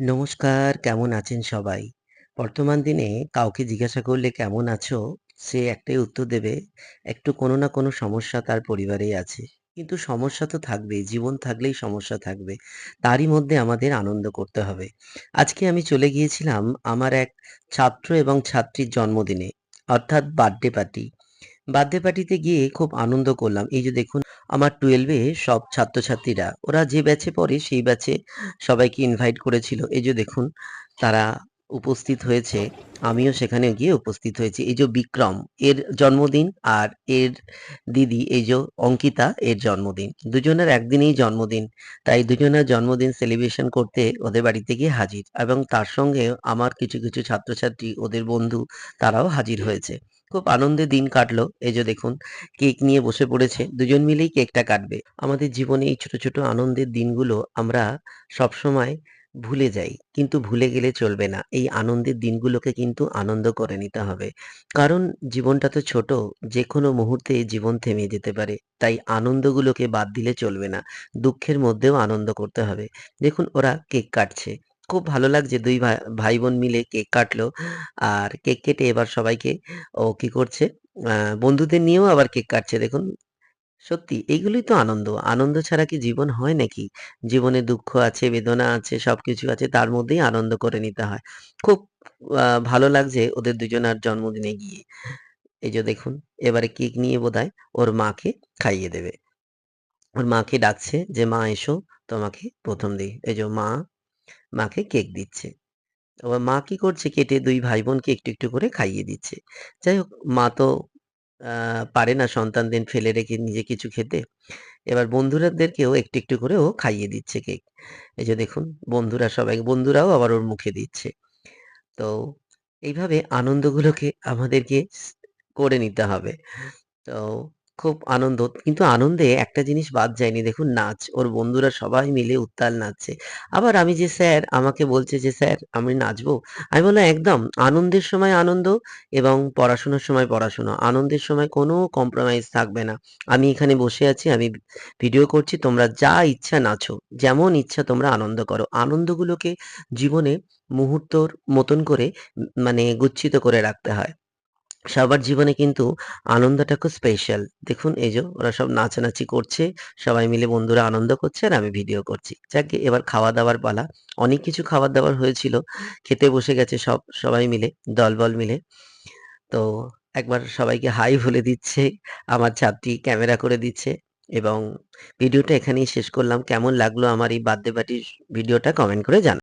নমস্কার, কেমন আছেন সবাই? বর্তমান দিনে কাউকে জিজ্ঞাসা করলে কেমন আছো? সে একটাই উত্তর দেবে, একটু কোনো না কোনো সমস্যা তার পরিবারেই আছে। কিন্তু সমস্যা তো থাকবেই, জীবন থাকলেই সমস্যা থাকবে। তারই মধ্যে আমাদের আনন্দ করতে হবে। আজকে আমি চলে গিয়েছিলাম আমার এক ছাত্র এবং ছাত্রীর জন্মদিনে, অর্থাৎ বার্থডে পার্টি। বার্থডে পার্টিতে গিয়ে খুব আনন্দ করলাম। এই যে দেখুন আমার টুয়েলভে সব ছাত্রছাত্রীরা ওরা যে ব্যাচে পড়ে সেই ব্যাচে সবাইকে ইনভাইট করেছিল। এই যে দেখুন তারা উপস্থিত হয়েছে। আমিও সেখানে গিয়ে উপস্থিত হয়েছি। এই যে বিক্রম এর জন্মদিন আর এর দিদি এই যে অঙ্কিতা এর জন্মদিন। দুজনের একদিনেই জন্মদিন। তাই দুজনের জন্মদিন সেলিব্রেশন করতে ওদের বাড়িতে গিয়ে হাজির এবং তার সঙ্গে আমার কিছু, কিছু ছাত্রছাত্রী ওদের বন্ধু তারাও হাজির হয়েছে। খুব আনন্দে দিন কাটলো। এই যে দেখুন কেক নিয়ে বসে পড়েছে। দুজন মিলেই কেকটা কাটবে। আমাদের জীবনে এই ছোট, ছোট আনন্দের দিনগুলো আমরা সবসময় ভুলে যাই। কিন্তু ভুলে গেলে চলবে না। এই আনন্দের দিনগুলোকে কিন্তু আনন্দ করে নিতে হবে। কারণ জীবনটা তো ছোট। যে কোনো মুহূর্তে জীবন থেমে যেতে পারে। তাই আনন্দগুলোকে বাদ দিলে চলবে না। দুঃখের মধ্যেও আনন্দ করতে হবে। দেখুন ওরা কেক কাটছে। খুব ভালো লাগছে দুই ভাই ভাই-বোন মিলে কেক কাটলো। আর কেক কেটে এবার সবাইকে ও কি করছে বন্ধুদের নিয়েও আবার কেক কাটছে দেখুন। সত্যি এইগুলোই তো আনন্দ। আনন্দ ছাড়া কি জীবন হয় নাকি? জীবনে দুঃখ আছে, বেদনা আছে, সবকিছু আছে। তার মধ্যেই আনন্দ করে নিতে হয়। খুব ভালো লাগছে ওদের দুজনার জন্মদিনে গিয়ে। এই যে দেখুন এবারে কেক নিয়ে বোধহয় ওর মাকে খাইয়ে দেবে। ওর মাকে ডাকছে যে, "মা এসো তোমাকে প্রথম দিই।" এই যে মা মাকে কেক দিচ্ছে। আবার মা কি করছে কেটে দুই ভাই-বোনকে একটু, একটু করে খাইয়ে দিচ্ছে। যাই হোক মা তো পারে না সন্তানদের ফেলে রেখে নিজে কিছু খেতে। এবার বন্ধুরাদেরকেও একটু, একটু করে ও খাইয়ে দিচ্ছে কেক। এই যে দেখুন বন্ধুরা সবাই বন্ধুরাও আবার ওর মুখে দিচ্ছে। তো এইভাবে আনন্দগুলোকে আমাদেরকে করে নিতে হবে। তো খুব আনন্দ। কিন্তু আনন্দে একটা জিনিস বাদ যায়নি দেখুন নাচ। ওর বন্ধুরা সবাই মিলে উত্তাল নাচছে। আবার আমি যে স্যার আমাকে বলছে যে, "স্যার আমি নাচবো?" আমি বললাম, "একদম আনন্দের সময় আনন্দ এবং পড়াশোনার সময় পড়াশোনা। আনন্দের সময় কোনো কম্প্রোমাইজ থাকবে না। আমি এখানে বসে আছি, আমি ভিডিও করছি। তোমরা যা ইচ্ছা নাচো। যেমন ইচ্ছা তোমরা আনন্দ করো। আনন্দগুলোকে জীবনে মুহূর্তর মতন করে মানে গুচ্ছিত করে রাখতে হয়। সবার জীবনে কিন্তু আনন্দটা খুব স্পেশাল। দেখুন এই যে ওরা সব নাচানাচি করছে। সবাই মিলে বন্ধুরা আনন্দ করছে আর আমি ভিডিও করছি। যাকগে এবার খাওয়া-দাওয়ার পালা। অনেক কিছু খাবার-দাবার হয়েছিল। খেতে বসে গেছে সব সবাই মিলে, দলবল মিলে। তো একবার সবাইকে হাই বলে দিচ্ছে। আমার ছাত্রী ক্যামেরা করে দিচ্ছে এবং ভিডিওটা এখানেই শেষ করলাম। কেমন লাগল আমার এই বার্থডে পার্টির ভিডিওটা কমেন্ট করে জানা